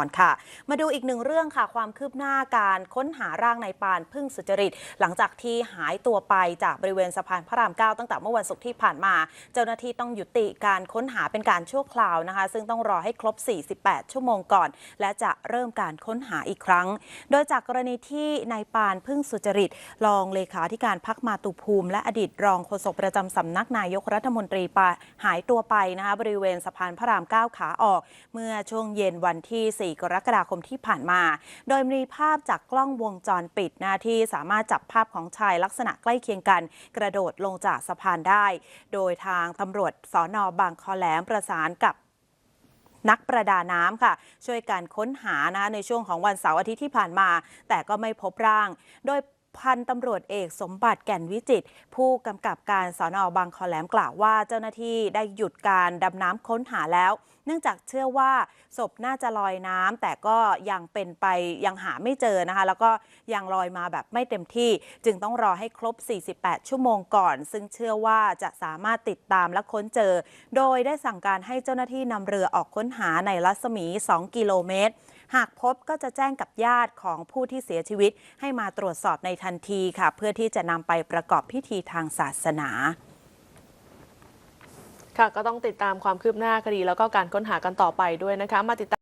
ก่อนค่ะมาดูอีกหนึ่งเรื่องค่ะความคืบหน้าการค้นหาร่างนายปานพึ่งสุจริต หลังจากที่หายตัวไปจากบริเวณสะพานพระราม 9 ตั้งแต่เมื่อวันศุกร์ที่ผ่านมา เจ้าหน้าที่ต้องยุติการค้นหาเป็นการชั่วคราวนะคะ ซึ่งต้องรอให้ครบ 48 ชั่วโมงก่อน และจะเริ่มการค้นหาอีกครั้ง โดยจากกรณีที่นายปานพึ่งสุจริตรองเลขาธิการพักมาตุภูมิ และอดีตรองโฆษกประจำสำนักนายกรัฐมนตรีไปหายตัวไปนะคะบริเวณสะพานพระราม 9 ขาออก เมื่อช่วงเย็นวันที่4 กรกฎาคมที่ผ่านมา โดยมีภาพจากกล้องวงจรปิดนะที่สามารถจับภาพของชายลักษณะใกล้เคียงกัน กระโดดลงจากสะพานได้ โดยทางตำรวจสอนอบางคอแหลมประสานกับนักประดาน้ำค่ะ ช่วยการค้นหานะในช่วงของวันเสาร์อาทิตย์ที่ผ่านมา แต่ก็ไม่พบร่าง โดย พันตำรวจเอกสมบัติแก่นวิจิต ผู้กำกับการสอนอบางคอแหลมกล่าวว่าเจ้าหน้าที่ได้หยุดการดำน้ำค้นหาแล้ว เนื่องจากเชื่อว่าศพน่าจะลอยน้ำแต่ก็ยังเป็นไปยังหาไม่เจอนะคะ แล้วก็ยังลอยมาแบบไม่เต็มที่ จึงต้องรอให้ครบ 48 ชั่วโมงก่อน ซึ่งเชื่อว่าจะสามารถติดตามและค้นเจอ โดยได้สั่งการให้เจ้าหน้าที่นำเรือออกค้นหาในรัศมี 2 กิโลเมตรหากพบก็จะแจ้งกับญาติของผู้ที่เสียชีวิต ให้มาตรวจสอบในทันทีค่ะ เพื่อที่จะนำไปประกอบพิธีทางศาสนาค่ะก็ต้องติดตามความคืบหน้าคดีแล้วก็การค้นหากันต่อไปด้วยนะคะมาติดตาม